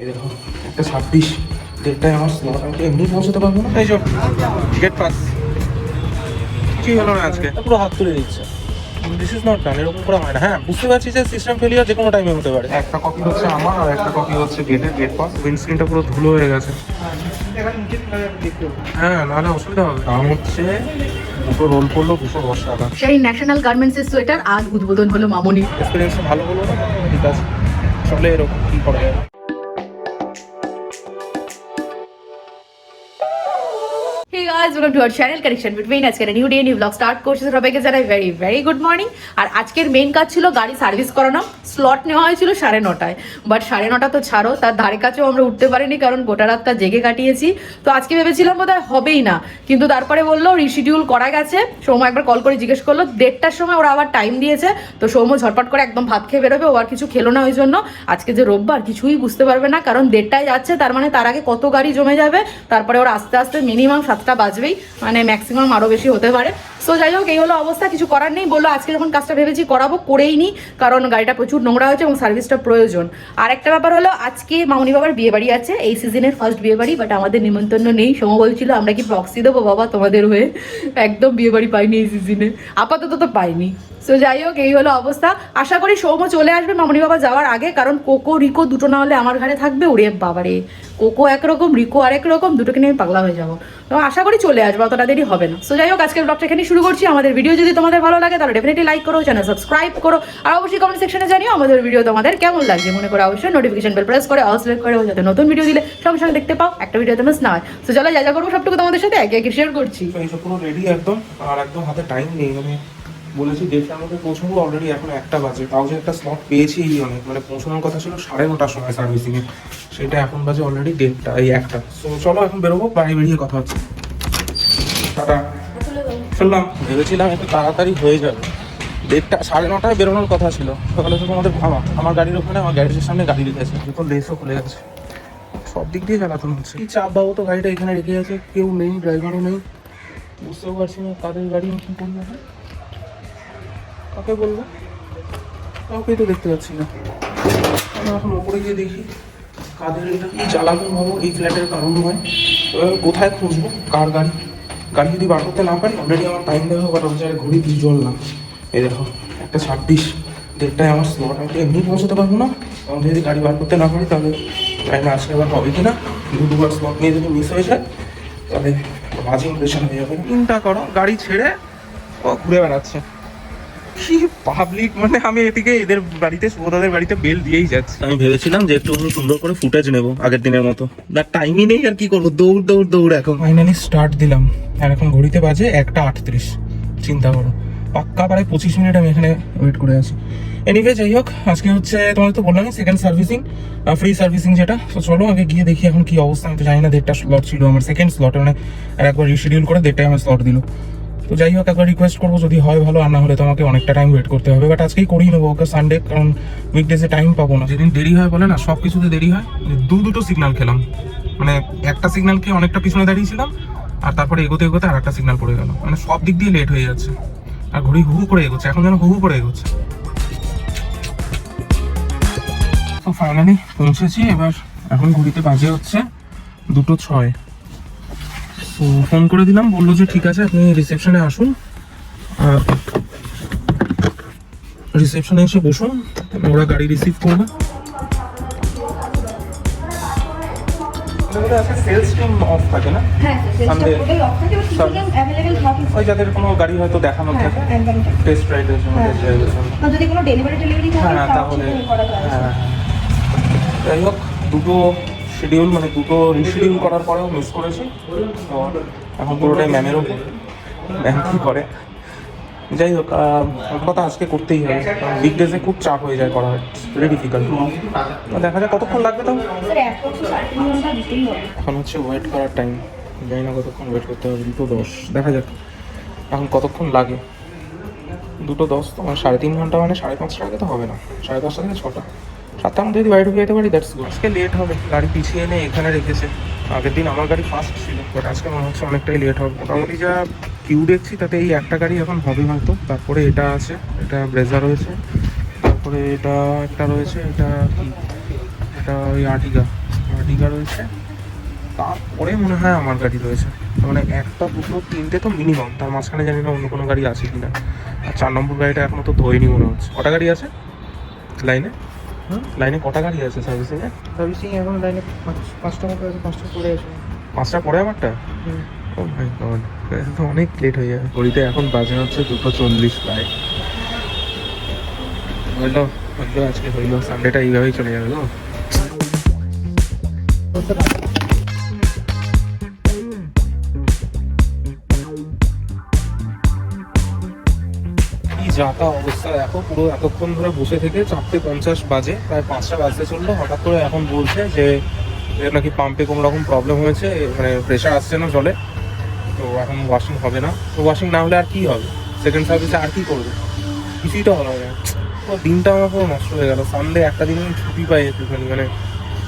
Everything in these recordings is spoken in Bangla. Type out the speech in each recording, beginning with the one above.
এই দেখো একটা ছাব্বিশ। দেড়টায় আমার স্লট আমি এমনি পৌঁছতে পারব না। এই সব গেট পাস কি হলো না আজকে? পুরো হাত তুলে দিচ্ছে। দিস ইজ নট ডান এরকম করা হয় না। হ্যাঁ বুঝতে পারছি যে সিস্টেম ফেলিয়ার যে কোনো টাইমে হতে পারে। একটা কপি হচ্ছে আমার আর একটা কপি হচ্ছে গেটের গেট পাস উইন্ডস্ক্রিনটা পুরো ধুলো হয়ে গেছে। হ্যাঁ নাহলে অসুবিধা হবে। দাম হচ্ছে দুটো রোল করল দুশো দশ টাকা। সেই ন্যাশনাল গার্মেন্টসের সোয়েটার আজ উদ্বোধন হলো মামনি এক্সপিরিয়েন্সটা ভালো হলো না? ঠিক আছে। চলে এরকম কি করা যাবে hey guys welcome to our channel connection between আজকের new day new blog start করছে। সবাইকে জানাই ভেরি ভেরি গুড মর্নিং আর আজকের মেইন কাজ ছিল গাড়ি সার্ভিস করানো। স্লট নেওয়া হয়েছিল সাড়ে নটায়। বাট সাড়ে নটা তো ছাড়ো, তার ধারে কাছেও আমরা উঠতে পারিনি, কারণ গোটা রাতটা জেগে কাটিয়েছি। তো আজকে ভেবেছিলাম বোধহয় হবেই না। কিন্তু তারপরে বলল রিশিডিউল করা গেছে। সৌম্য একবার কল করে জিজ্ঞেস করল, দেড়টার সময় ওরা আবার টাইম দিয়েছে। তো সৌম্য ঝটপট করে একদম ভাত খেয়ে বেরোবে, ও আর কিছু খেলো না ওই জন্য। আজকে যে রোববার, কিছুই বুঝতে পারবে না, কারণ দেড়টায় যাচ্ছে। তার মানে তার আগে কত গাড়ি জমে যাবে, তারপরে ওরা আস্তে আস্তে মিনিমাম সাতটা বাজবেই। মানে ম্যাক্সিমাম আরও বেশি হতে পারে। সো যাই হোক, এই হলো অবস্থা, কিছু করার নেই। বলল, আজকে যখন কাজটা ভেবেছি, করাবো, করেই নি। কারণ গাড়িটা প্রচুর নোংরা হয়েছে এবং সার্ভিসটা প্রয়োজন। আর একটা ব্যাপার হলো, আজকে মামনি বাবার বিয়ে বাড়ি আছে। এই সিজনের ফার্স্ট বিয়ে বাড়ি বাট আমাদের নিমন্ত্রণ নেই। সোম বলছিল, আমরা কি প্রক্সি দেবো বাবা তোমাদের হয়ে? একদম বিয়ে বাড়ি পাইনি এই সিজনে আপাতত তো পাইনি। সো যাই হোক, এই হলো অবস্থা। আশা করি সৌম্য চলে আসবে মামনি বাবা যাওয়ার আগে, কারণ কোকো, রিকো দুটো না হলে আমার ঘরে থাকবে। ওরে বাবারে, কোকো একরকম রিকো আরেক রকম, দুটোকে নিয়ে আমি পাগলা হয়ে যাব। তো আশা করি চলে আসব, অতটা দেরি হবে না। সো যাই হোক, আজকের ব্লগটা এখানে শুরু করছি। আমাদের ভিডিও যদি তোমাদের ভালো লাগে, তাহলে ডেফিনেটলি লাইক করো চ্যানেল সাবস্ক্রাইব করো। আর অবশ্যই কমেন্ট সেকশনে জানিও আমাদের ভিডিও তোমাদের কেমন লাগছে। মনে করে অবশ্যই নোটিফিকেশন বেল প্রেস করে অল সিলেক্ট করে যাতে নতুন ভিডিও দিলে সঙ্গে সঙ্গে দেখতে পাও, একটা ভিডিও মিস না হয়। তো চলো, যা যা করব, সবটুকু তোমাদের সাথে একে একে শেয়ার করছি। পুরো রেডি একদম, আর একদম হাতে টাইম নেই। মানে বলেছি দেড়টার মধ্যে পৌঁছাবো অলরেডি এখন একটা বাজে। তাও যে একটা স্লট পেয়েছি এই অনেক। মানে পৌঁছানোর কথা ছিল সাড়ে নটার সময় সার্ভিসিংয়ে সেটা এখন বাজে অলরেডি দেড়টা এই একটা। তো চলো, এখন বেরোবো, বাড়ি বেরিয়ে কথা হচ্ছে। টাটা। শুনলাম ভেবেছিলাম একটু তাড়াতাড়ি হয়ে যাবে। দেড়টা, সাড়ে নটায় বেরোনোর কথা ছিল। সকালে তো তোমাদের ভাবা, আমার গাড়ির ওখানে, আমার গ্যারেজের সামনে গাড়ি রেখেছে তো লেসও খুলে গেছে। সব দিক দিয়ে চালাতে হচ্ছে। কি চাপ বাবু, তো গাড়িটা এখানে রেখে আছে? কেউ নেই, ড্রাইভারও নেই। বুঝতেও পারছি না কাদের গাড়ি আমি কি করব? কাকে বলব? কাউকেই তো দেখতে পাচ্ছি না। আমি এখন ওপরে গিয়ে দেখি, কাদের এটা কি চালাবো ভাবো এই ফ্ল্যাটের কারণ নয় এবার কোথায় খুঁজবো? কার গাড়ি? গাড়ি যদি বার করতে না পারেন অলরেডি আমার টাইম দেখো কটা আর ঘুরি দিয়ে জল না এই দেখো, একটা ছাব্বিশ, দেড়টায় আমার স্লট আমি তো এমনি পৌঁছতে পারব না। আমি যদি গাড়ি বার করতে না পারি, তাহলে টাইম আসলে আবার হবে কি না দুবার স্লট নিয়ে যদি মিস হয়ে যায়, তাহলে বাজে ইমপ্রেশন হয়ে যাবে। চিন্তা করো, গাড়ি ছেড়ে ও ঘুরে বেড়াচ্ছে। কি পাবলিক মানে আমি এদিকে এদের বাড়িতে সুবোধাদের বাড়িতে বেল দিয়েই যাচ্ছি। আমি ভেবেছিলাম যে একটু সুন্দর করে ফুটেজ নেব আগের দিনের মতো। তার টাইমই নেই আর কি করব? দৌড় দৌড় দৌড় এখন। ফাইনালি স্টার্ট দিলাম। আর এখন ঘড়িতে বাজে একটা আটত্রিশ। চিন্তা করো। পাক্কা প্রায় পঁচিশ মিনিট আমি এখানে ওয়েট করে আছি। এনিওয়ে যাই হোক আজকে হচ্ছে তোমাদের তো বললামই সেকেন্ড সার্ভিসিং ফ্রি সার্ভিসিং যেটা। তো চলো আগে গিয়ে দেখি এখন কি অবস্থা। আমি তো জানি না দেড়টা স্লট ছিল আমার সেকেন্ড স্লট মানে আর একবার রিশিডিউল করে দেড়টায় আমার স্লট দিল। তো যাই হোক একবার রিকোয়েস্ট করব, যদি হয় ভালো, আর না হলে তোমাকে অনেকটা টাইম ওয়েট করতে হবে। বাট আজকেই করিয়ে নেব ওকে সানডে কারণ উইকডেজে টাইম পাবো না। যেদিন দেরি হয় বলে না সব কিছুতে দেরি হয়। দু দুটো সিগনাল খেলাম। মানে একটা সিগনাল খেয়ে অনেকটা পিছনে দাঁড়িয়েছিলাম, আর তারপরে এগোতে এগোতে আর একটা সিগন্যাল পড়ে গেল। মানে সব দিক দিয়ে লেট হয়ে যাচ্ছে। আর ঘড়ি হু করে এগোচ্ছে, এখন যেন হু হু করে এগোচ্ছে। তো ফাইনালি পৌঁছেছি, এবার এখন ঘড়িতে বাজে হচ্ছে দুটো ছয়। তো ফোন করে দিলাম বলল যে ঠিক আছে আপনি রিসেপশনে আসুন। আর রিসেপশনে এসে বসুন ওরা গাড়ি রিসিভ করবে। সেলস টিম অফ থাকে না? হ্যাঁ ওই যাদের কোনো গাড়ি হয়তো দেখানোর হ্যাঁ থাকে। একদম ঠিক। টেস্ট রাইডের জন্য হ্যাঁ। যদি কোনো ডেলিভারি থাকে হ্যাঁ তাহলে হ্যাঁ। যাই হোক দুটো শিডিউল মানে দুটো রিশিডিউল করার পরেও মিস করেছি। তো এখন পুরোটাই ম্যামেরও ম্যাম কী করে? যাই হোক কথা আজকে করতেই হবে। বিগ ডেজে খুব চাপ হয়ে যায় করা ভেরি ডিফিকাল্ট দেখা যাক কতক্ষণ লাগবে তো। এখন হচ্ছে ওয়েট করার টাইম জানি না কতক্ষণ ওয়েট করতে হবে দুটো দশ। দেখা যাক এখন কতক্ষণ লাগে। দুটো দশ তো মানে সাড়ে তিন ঘণ্টা মানে সাড়ে পাঁচটা আগে তো হবে না। সাড়ে পাঁচটা থেকে ছটা। সাতটার মধ্যে যদি বাড়ি ঢুকে যেতে পারি দ্যাটস গুড আজকে লেট হবে, গাড়ি পিছিয়ে এনে এখানে রেখেছে। আগের দিন আমার গাড়ি ফার্স্ট ছিল বাট আজকে মনে হচ্ছে অনেকটাই লেট হবে। মোটামুটি যা কিউ দেখছি, তাতে এই একটা গাড়ি এখন হবে হয়তো, তারপরে এটা আছে, এটা ব্রেজা রয়েছে, তারপরে এটা একটা রয়েছে, এটা কি? এটা ওই আর্টিকা দীঘা রয়েছে। তারপরে মনে হয় আমার গাড়ি রয়েছে। মানে একটা, দুটো, তিনটে তো মিনিমাম তার মাঝখানে জানি না অন্য কোনো গাড়ি আছে কিনা। আর চার নম্বর গাড়িটা এখনও তো ধোয়নি মনে হচ্ছে। কটা গাড়ি আছে? লাইনে লাইনে কটা গাড়ি আছে সার্ভিসিং এ সার্ভিসিং এখন লাইনে পাঁচটা মতো আছে পাঁচটা পরে আছে। পাঁচটা পরে আমারটা? ও মাই গড তো অনেক লেট হয়ে যাবে ঘড়িতে এখন বাজে হচ্ছে দুটো চল্লিশ প্রায়। হইল হইল আজকে হইল সানডেটা এইভাবেই চলে যাবে তো কি যাতা অবস্থা দেখো পুরো এতক্ষণ ধরে বসে থেকে চারটে পঞ্চাশ বাজে, প্রায় পাঁচটা বাজতে চলল। হঠাৎ করে এখন বলছে যে নাকি পাম্পে কোনো রকম প্রবলেম হয়েছে মানে প্রেশার আসছে না জলে। তো এখন ওয়াশিং হবে না। তো ওয়াশিং না হলে আর কি হবে? সেকেন্ড সার্ভিসে আর কি করবে? কিছুই তো হলো না। দিনটা আমার পুরো নষ্ট হয়ে গেল। সানডে একটা দিন আমি ছুটি পাই একটুখানি মানে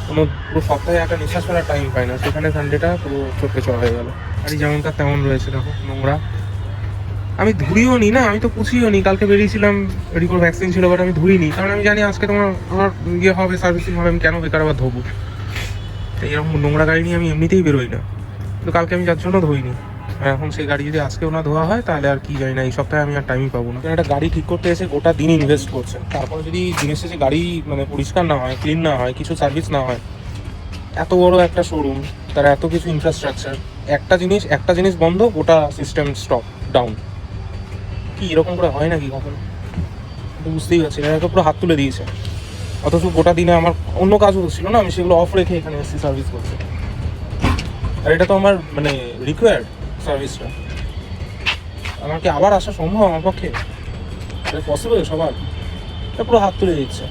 কোনো, পুরো সপ্তাহে একটা নিঃশ্বাস ফেলার টাইম পাই না। সেখানে সানডেটা পুরো চোখে চড়া হয়ে গেল। আর যেমনটা তেমন রয়েছে, দেখো, নোংরা। আমি ধুইও নি না, আমি তো পুছিও নি। কালকে বেরিয়েছিলাম, রিকোর ভ্যাকসিন ছিল বাট আমি ধুইনি কারণ আমি জানি আজকে তোমার, আমার ইয়ে হবে সার্ভিসিং হবে, আমি কেন বেকার আবার ধোবো? তো এরকম নোংরা গাড়ি নিয়ে আমি এমনিতেই বেরোই না। কিন্তু কালকে আমি যার জন্য ধুইনি। এখন সেই গাড়ি যদি আজকেও না ধোয়া হয়, তাহলে আর কি জানি না, এই সপ্তাহে আমি আর টাইমই পাবো না। একটা গাড়ি ঠিক করতে এসে গোটা দিন ইনভেস্ট করছে। তারপরে যদি দিনের শেষে গাড়ি মানে পরিষ্কার না হয় ক্লিন না হয়, কিছু সার্ভিস না হয়, এত বড় একটা শোরুম তার এত কিছু ইনফ্রাস্ট্রাকচার একটা জিনিস একটা জিনিস বন্ধ, গোটা সিস্টেম স্টপ ডাউন কি এরকম করে হয় নাকি কখনো? বুঝতেই পারছি না। তো পুরো হাত তুলে দিয়েছে। অথচ গোটা দিনে আমার অন্য কাজও ছিল না, আমি সেগুলো অফ রেখে এখানে এসেছি সার্ভিস করতে। আর এটা তো আমার মানে রিকোয়ার্ড সার্ভিসটা আমার কি আবার আসা সম্ভব আমার পক্ষে? এটা পসিবল সবার? এটা পুরো হাত তুলে দিচ্ছে।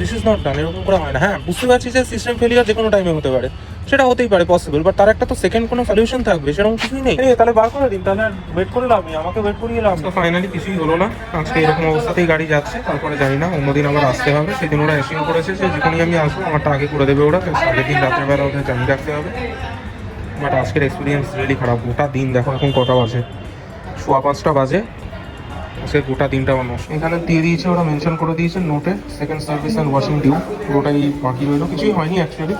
দিস ইজ নট ডান এরকম করে হয় না। হ্যাঁ বুঝতে পারছি যে সিস্টেম ফেলিয়ার যে কোনো টাইমে হতে পারে। সেটা হতেই পারে পসিবল বাট তার একটা তো সেকেন্ড কোনো সলিউশন থাকবে সেরকম কিছুই নেই। তাহলে বার করে দিন তাহলে ওয়েট করে লাভ নেই আমাকে ওয়েট করিয়ে লাভ তো ফাইনালি কিছুই হলো না আজকে এরকম অবস্থাতেই গাড়ি যাচ্ছে তারপরে জানি না অন্যদিন আবার আসতে হবে সেদিন ওরা এসিও করেছে যে যেখানেই আমি আসব আমারটা আগে করে দেবে ওরা তো আগের দিন রাতের বেলা ওদের জানিয়ে রাখতে হবে। বাট আজকের এক্সপিরিয়েন্স রিয়েলি খারাপ গোটা দিন দেখো এখন কটা বাজে। সোয়া পাঁচটা বাজে আজকে গোটা দিনটা আমার নষ্ট। এখানে দিয়ে দিয়েছে ওরা মেনশন করে দিয়েছে নোটে second service and washing due পুরোটাই বাকি রইল কিছুই হয়নি অ্যাকচুয়ালি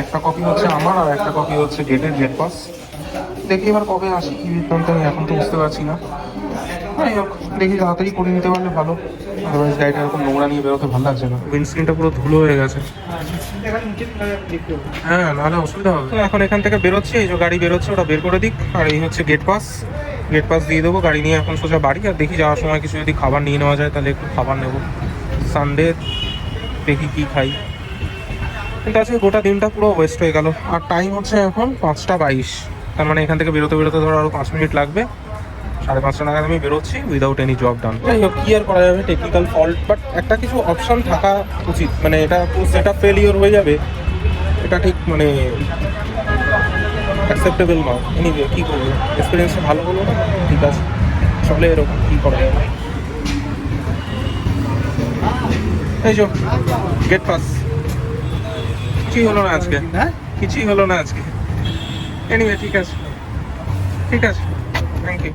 একটা কপি হচ্ছে আমার আর একটা কপি হচ্ছে গেটের গেট পাস দেখি এবার কবে আসি কি বৃত্তান্ত আমি এখন তো বুঝতে পারছি না। যাই হোক দেখি তাড়াতাড়ি করে নিতে পারলে ভালো। আদারওয়াইজ গাড়িটা এরকম নোংরা নিয়ে বেরোতে ভালো লাগছে না। উইন্ডস্ক্রিনটা পুরো ধুলো হয়ে গেছে। হ্যাঁ নাহলে অসুবিধা হবে। তো এখন এখান থেকে বেরোচ্ছি এই যে গাড়ি বেরোচ্ছে ওটা বের করে দিক। আর এই হচ্ছে গেট পাস গেট পাস দিয়ে দেবো গাড়ি নিয়ে এখন সোজা বাড়ি। আর দেখি যাওয়ার সময় কিছু যদি খাবার নিয়ে নেওয়া যায় তাহলে একটু খাবার নেব। সানডে দেখি কী খাই। কিন্তু আছে, গোটা দিনটা পুরো ওয়েস্ট হয়ে গেল। আর টাইম হচ্ছে এখন পাঁচটা বাইশ। তার মানে এখান থেকে বেরোতে বেরোতে ধরো আরও পাঁচ মিনিট লাগবে। সাড়ে পাঁচটা নাগাদ আমি বেরোচ্ছি উইদাউট এনি জব ডান যাই হোক, কি আর করা যাবে? টেকনিক্যাল ফল্ট বাট একটা কিছু অপশন থাকা উচিত। মানে এটা সেট ফেলিওর হয়ে যাবে। এটা ঠিক মানে অ্যাকসেপ্টেবল নয়। এনিওয়ে কী করব? এক্সপিরিয়েন্সটা ভালো হলো ঠিক আছে। চলে এরকম, কী করা যাবে? এই যো গেট পাস কিছুই হলো না আজকে। হ্যাঁ? কিছুই হলো না আজকে। এনিওয়ে ঠিক আছে। ঠিক আছে। থ্যাংক ইউ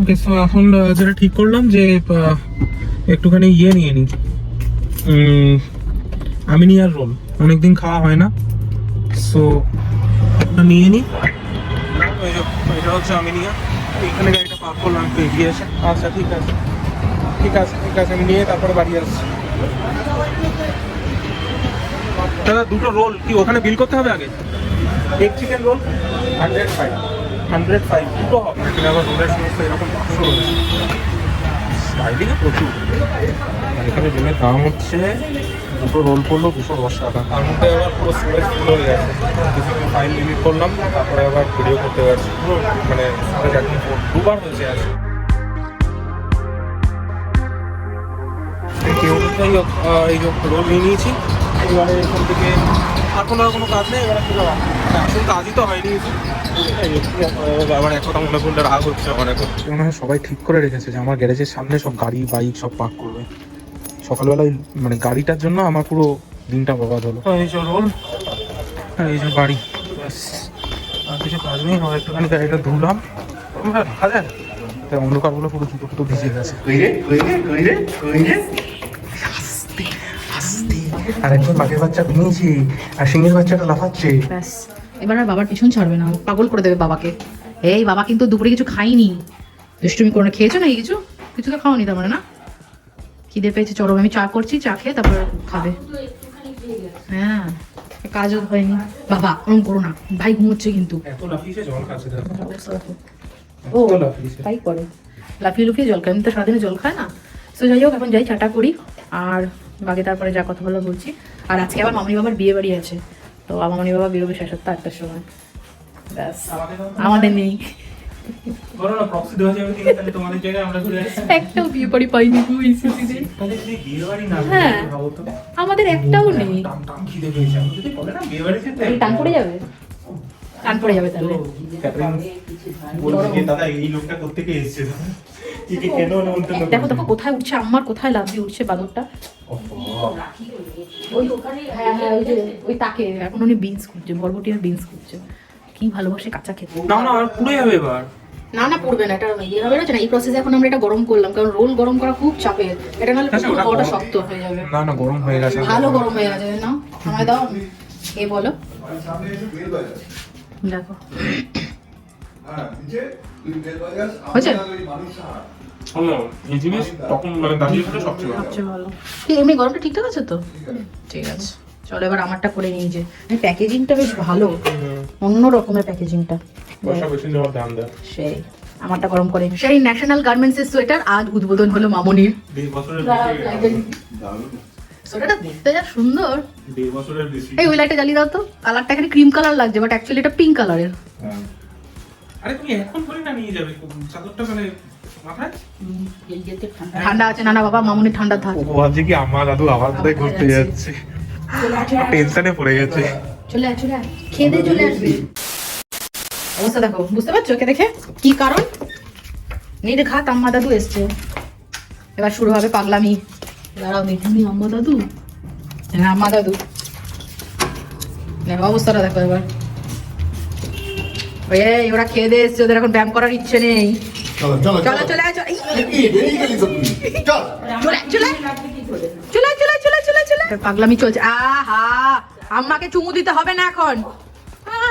ওকে সো এখন যেটা ঠিক করলাম যে একটুখানি ইয়ে নিয়ে নিই আমিনিয়ার রোল। অনেকদিন খাওয়া হয় না। সো নিয়ে নিই এটা হচ্ছে আমিনিয়া। এইখানে গাড়িটা পার্ক করলাম একটু এগিয়ে এসে। আচ্ছা ঠিক আছে। ঠিক আছে ঠিক আছে আমি নিয়ে তারপরে বাড়ি আসছি। দাদা দুটো রোল কি ওখানে বিল করতে হবে আগে? Egg chicken roll hundred five hundred five দুটো হবে। এখানে আবার রোলের সমস্ত এরকম রয়েছে। স্টাইলিংয়ে প্রচুর। এখানে রোলের দাম হচ্ছে দুটো রোল পড়ল দুশো দশ টাকা। তার মধ্যে আবার পুরো স্টোরেজ ফুল হয়ে গেছে। কিছু ফাইল লিমিট করলাম তারপরে আবার ভিডিও করতে পারছি পুরো মানে। দুবার হয়েছে আছে কেউ যাই হোক এই যে রোল নিয়ে নিয়েছি। এবারে এখান থেকে আর কোনো আর কোনো কাজ নেই এবারে পুরো আসল কাজই তো হয়নি। আবার এক কথা মনে করলে রাগ হচ্ছে মনে হয় সবাই ঠিক করে রেখেছে যে আমার গ্যারেজের সামনে সব গাড়ি বাইক সব পার্ক করবে। সকালবেলায় মানে গাড়িটার জন্য আমার পুরো দিনটা বরবাদ হলো। তো এই রোল আর এই যে বাড়ি। ব্যাস আর কিছু কাজ নেই আমার একটুখানি গাড়িটা ধুলাম। হ্যাঁ, রাখা যায় তাই অন্ধকারগুলো পুরো জুতো ফুটো ভিজে গেছে। আর একজন বাঘের বাচ্চা ঘুমিয়েছে আর সিংহের বাচ্চাটা লাফাচ্ছে। ব্যাস এবার আর বাবার পিছন ছাড়বে না পাগল করে দেবে বাবাকে। এই বাবা কিন্তু দুপুরে কিছু খাইনি দুষ্টুমি করে খেয়েছো না কিছু? কিছু তো খাওনি তার মানে না? খিদে পেয়েছে চরম আমি চা করছি চা খেয়ে তারপর খাবে। হ্যাঁ কাজও হয়নি। বাবা ওরম করো না ভাই ঘুমোচ্ছে কিন্তু। ও তাই করে। লাফিয়ে লুফিয়ে জল খায় আমি তো সারাদিনে জল খায় না। তো যাই হোক এখন যাই চাটা করি। আর বাকি তারপরে যা কথা বলা বলছি। আর আজকে আবার মামনি বাবার বিয়ে বাড়ি আছে। তো আমার মামনি বাবা বেরোবে সাড়ে সাতটা আটটার সময়। ব্যাস আমাদের নেই। বলো না প্রক্সি দেওয়া যাবে কিনা তাহলে তোমাদের জায়গায় আমরা ঘুরে আসি। একটাও বিয়ে বাড়ি পাইনি বিয়ে হ্যাঁ। আমাদের একটাও নেই। টান বিয়ে পড়ে যাবে? টান পড়ে যাবে তাহলে। দাদা এই লোকটা এসেছে? দেখো দেখো কোথায় উঠছে আমার কোথায় লাভ দিয়ে উঠছে বাদরটা ওই হ্যাঁ হ্যাঁ ওই যে ওই তাকে। এখন উনি বিনস খুঁজছে বরবটি আর বিনস খুঁজছে। কি ভালোবাসে কাঁচা খেতে। না না আর পুড়ে যাবে এবার। না না পড়বে না এটা ইয়ে হবে না এই প্রসেসে এখন আমরা এটা গরম করলাম কারণ রোল গরম করা খুব চাপের। এটা নাহলে শক্ত হয়ে যাবে। না না গরম হয়ে গেছে। ভালো গরম হয়ে গেছে না আমায় দাও। এ বলো? দেখো। হয়েছে? এই জিনিস তখন মানে দাঁড়িয়ে ছিল সবচেয়ে ভালো। সবচেয়ে ভালো। এমনি গরমটা ঠিকঠাক আছে তো? ঠিক আছে। চলো এবার আমারটা করে নিয়ে যে। প্যাকেজিংটা বেশ ভালো। অন্য রকমের প্যাকেজিংটা পয়সা বেশি নেওয়ার দাম দেয়। সেই আমারটা গরম করে সেই ন্যাশনাল গার্মেন্টস এর সোয়েটার আজ উদ্বোধন হলো মামনির। দেড় বছরের বেশি সোয়েটারটা দেখতে যা সুন্দর। এই ওই লাইটটা জ্বালিয়ে দাও তো। কালারটা এখানে ক্রিম কালার লাগছে বাট অ্যাকচুয়ালি এটা পিঙ্ক কালারের আরে তুমি এখন না নিয়ে যাবে চাদরটা মানে মাথায়? ঠান্ডা। আছে না না বাবা মামনি ঠান্ডা থাক। ও ভাবছে কি আমার দাদু আবার কোথায় ঘুরতে যাচ্ছে। টেনশনে পড়ে গেছে। চলে আয় চলে আয়। খেয়ে চলে আসবে। অবস্থা দেখো বুঝতে পারছ কে দেখে? কি কারণ? নির্ঘাত আম্মা দাদু এসছে। এবার শুরু হবে পাগলামি। দাঁড়াও দেখুন আম্মা দাদু। হ্যাঁ আম্মা দাদু। দেখো অবস্থাটা দেখো এবার। এই ওরা খেয়ে দিয়ে এসছে ওদের এখন ব্যায়াম করার ইচ্ছে নেই। চলো চলো চলো চলে। চলো চল চলে। চলে। পাগলামি চলছে। আহা আম্মাকে চুমু দিতে হবে না এখন।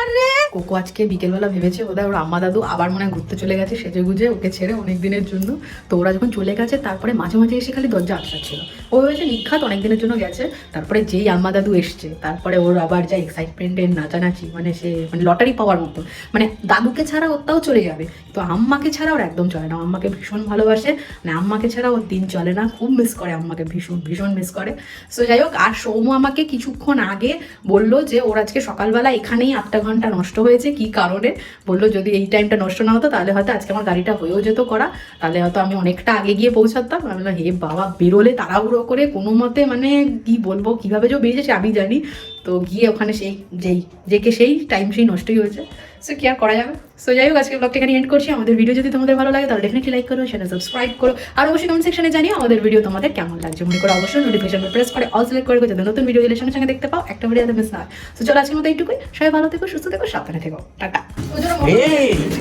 আরে! কোকো আজকে বিকেলবেলা ভেবেছে বোধহয় ওর আম্মা দাদু আবার মনে ঘুরতে চলে গেছে সেজে গুজে ওকে ছেড়ে অনেক দিনের জন্য। তো ওরা যখন চলে গেছে, তারপরে মাঝে মাঝে এসে খালি দরজা আটকাচ্ছিল। ও নিখাত অনেক দিনের জন্য গেছে, তারপরে যেই আম্মা দাদু এসছে, তারপরে ওর আবার যা এক্সাইটমেন্টের নাচানাচি মানে সে মানে লটারি পাওয়ার মতো। মানে দাদুকে ছাড়া ওটাও চলে যাবে। তো আম্মাকে ছাড়া ওর একদম চলে না। আম্মাকে ভীষণ ভালোবাসে। মানে আম্মাকে ছাড়া ওর দিন চলে না। খুব মিস করে আম্মাকে, ভীষণ ভীষণ মিস করে। সো যাই হোক, আর সৌম্য আমাকে কিছুক্ষণ আগে বলল যে, ওর আজকে সকালবেলা এখানেই আটটা ঘণ্টা নষ্ট হয়েছে, কি কারণে? বলল, যদি এই টাইমটা নষ্ট না হতো, তাহলে হয়তো আজকে আমার গাড়িটা হয়েও যেত করা। তাহলে হয়তো আমি অনেকটা আগে গিয়ে পৌঁছাতাম। আমি বললাম, হে বাবা, বেরোলে তাড়াহুড়ো করে কোনো মতে মানে কি বলব, কীভাবে যে বেরিয়েছে আমি জানি। তো গিয়ে ওখানে সেই, যেই যেকে সেই টাইম সেই নষ্টই হয়েছে। সো কি আর করা যাবে? সো যাই হোক আজকে ব্লগটা এখানে এন্ড করছি। আমাদের ভিডিও যদি তোমাদের ভালো লাগে তাহলে ডেফিনেটলি লাইক করো চ্যানেল সাবস্ক্রাইব করো। আর অবশ্যই কমেন্ট সেকশনে জানিও আমাদের ভিডিও তোমাদের কেমন লাগছে। মনে করো অবশ্যই নোটিফিকেশন প্রেস করে অল সিলেক্ট করে যাতে নতুন ভিডিও দিলে সঙ্গে সঙ্গে দেখতে পাও একটা ভিডিও মিস না সো চলো আজকের মতো এইটুকুই। সবাই ভালো থেকো সুস্থ থেকো সাবধানে থেকো। টাটা। জন্য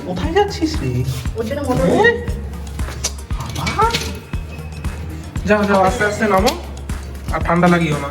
কোথায় যাচ্ছিস রে? ওর জন্য মোটর যাও যাও আস্তে আস্তে নামো। আর ঠান্ডা লাগিও না।